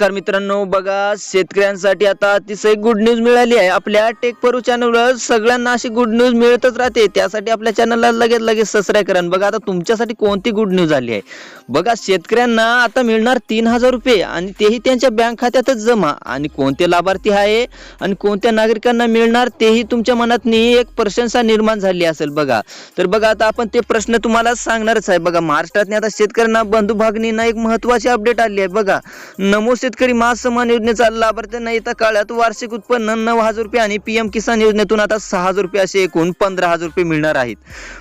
नमस्कार मित्रांनो बघा शेतकऱ्यांसाठी आता अतिशय गुड न्यूज मिळाली आहे. आपल्या टेक परू चॅनलवर सगळ्यांना अशी गुड न्यूज मिळतच राहते. त्यासाठी आपल्या चॅनलला लगेच लगेच सबस्क्राईब करा. बघा आता तुमच्यासाठी कोणती गुड न्यूज आली आहे? बघा शेतकऱ्यांना आता मिळणार तीन हजार रुपये आणि तेही त्यांच्या बँक खात्यातच जमा. आणि कोणते लाभार्थी आहे? आणि कोणत्या नागरिकांना मिळणार? तेही तुमच्या मनात एक प्रशंसा निर्माण झाली असेल बघा. तर बघा आता आपण ते प्रश्न तुम्हाला सांगणारच आहे. बघा महाराष्ट्रातने आता शेतकऱ्यांना बंधू भागणींना एक महत्वाची अपडेट आली आहे. बघा नमो शेतकरी महासन्मान योजनेचा लाभार्थ्यांना येत्या काळात वार्षिक उत्पन्न नऊ हजार रुपये आणि पीएम किसान योजनेतून आता सहा हजार रुपये असे एकूण पंधरा हजार रुपये मिळणार आहेत.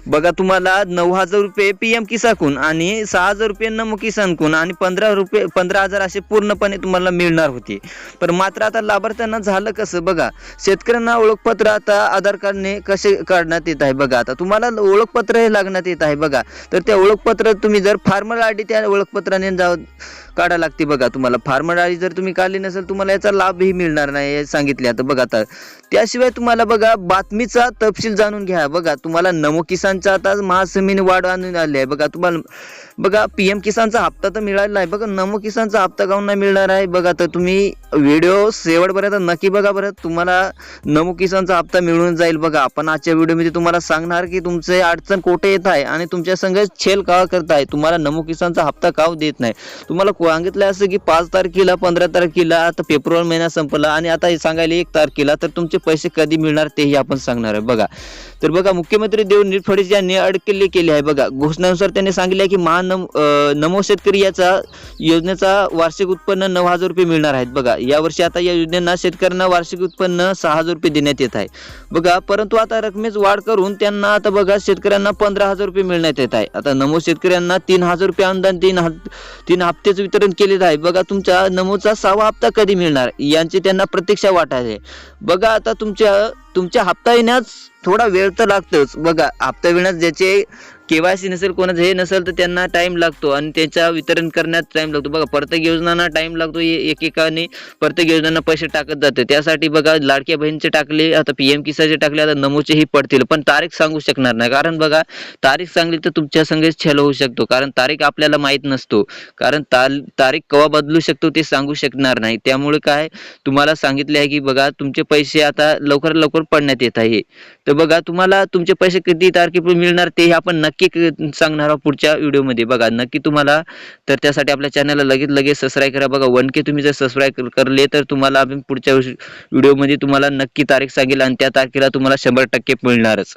बघा तुम्हाला नऊ हजार रुपये पीएम किसानकून आणि सहा हजार रुपये नमो किसानकून आणि पंधरा रुपये पंधरा हजार असे पूर्णपणे तुम्हाला मिळणार होते. पण मात्र आता लाभार्थ्यांना झालं कसं? बघा शेतकऱ्यांना ओळखपत्र आता आधार कार्डने कसे काढण्यात येत आहे बघा. आता तुम्हाला ओळखपत्र हे लागण्यात येत आहे बघा. तर त्या ओळखपत्र तुम्ही जर फार्मर आय डी त्या ओळखपत्राने जाऊ काढा लागते बघा तुम्हाला. फार्मर डाळी जर तुम्ही काढली नसेल तुम्हाला याचा लाभही मिळणार नाही हे सांगितले आता बघा आता. त्याशिवाय तुम्हाला बघा बातमीचा तपशील जाणून घ्या. बघा तुम्हाला नमो किसानचा आता महासमीने वाढ आणून आली आहे. बघा तुम्हाला बघा पीएम किसानचा हप्ता तर मिळालेला आहे. बघा नमो किसानचा हप्ता काऊन नाही मिळणार आहे? बघा तर तुम्ही व्हिडिओ शेवटपर्यंत नक्की बघा बरं. तुम्हाला नमो किसानचा हप्ता मिळून जाईल बघा. आपण आजच्या व्हिडिओमध्ये तुम्हाला सांगणार की तुमचे अडचण कोठे येत आहे आणि तुमच्या संघ छेल का करत आहे तुम्हाला नमो किसानचा हप्ता काव देत नाही? तुम्हाला सांगितलं असं की पाच तारखेला पंधरा तारखेला आता फेब्रुवारी महिना संपला आणि आता हे सांगायला एक तारखेला तर तुमचे पैसे कधी मिळणार तेही आपण सांगणार आहे. बघा. तर बघा मुख्यमंत्री देवेंद्र फडणवीस यांनी अडकले केली आहे. बघा घोषणानुसार त्यांनी सांगितले की महानम नमो शेतकरी याचा योजनेचा वार्षिक उत्पन्न नऊ हजार रुपये मिळणार आहेत. बघा यावर्षी आता या योजनेना शेतकऱ्यांना वार्षिक उत्पन्न सहा हजार रुपये देण्यात येत आहे. बघा परंतु आता रकमेच वाढ करून त्यांना आता बघा शेतकऱ्यांना पंधरा हजार रुपये मिळण्यात येत आहे. आता नमो शेतकऱ्यांना तीन हजार रुपये अनुदान तीन तीन हप्त्याचं वितरण केलेलं आहे. बघा तुमच्या नमोचा सहावा हप्ता कधी मिळणार? यांची त्यांना प्रतीक्षा वाटायची बघा आता तुमच्या तुमच्या हप्ता येण्यास थोडा वेळ तर लागतोच. बघा हप्ता येण्यास ज्याचे केवायसी नसेल कोणाचं हे नसेल तर त्यांना टाइम लागतो आणि त्याचा वितरण करण्यात टाइम लागतो. बघा प्रत्येक योजनांना टाइम लागतो एकेकाने प्रत्येक योजनांना पैसे टाकत जाते. त्यासाठी बघा लाडक्या बहिणीचे टाकले आता पी एम किसाचे टाकले आता नमोचेही पडतील. पण तारीख सांगू शकणार नाही. कारण बघा तारीख सांगली तर तुमच्या संगेच छल होऊ शकतो. कारण तारीख आपल्याला माहीत नसतो. कारण तारीख केव्हा बदलू शकतो ते सांगू शकणार नाही. त्यामुळे काय तुम्हाला सांगितले आहे की बघा तुमचे पैसे आता लवकर लवकर पडण्यात येत आहे. तर बघा तुम्हाला तुमचे पैसे किती तारखेपूर्वी मिळणार ते आपण नक्की नक्की सांगणार आहोत पुढच्या व्हिडिओमध्ये. बघा नक्की तुम्हाला तर त्यासाठी आपल्या चॅनलला लगेच लगेच सबस्क्राईब करा. बघा वन के तुम्ही जर सबस्क्राईब करले तर तुम्हाला आम्ही पुढच्या व्हिडिओमध्ये तुम्हाला नक्की तारीख सांगेल आणि त्या तारखेला तुम्हाला शंभर टक्के मिळणारच.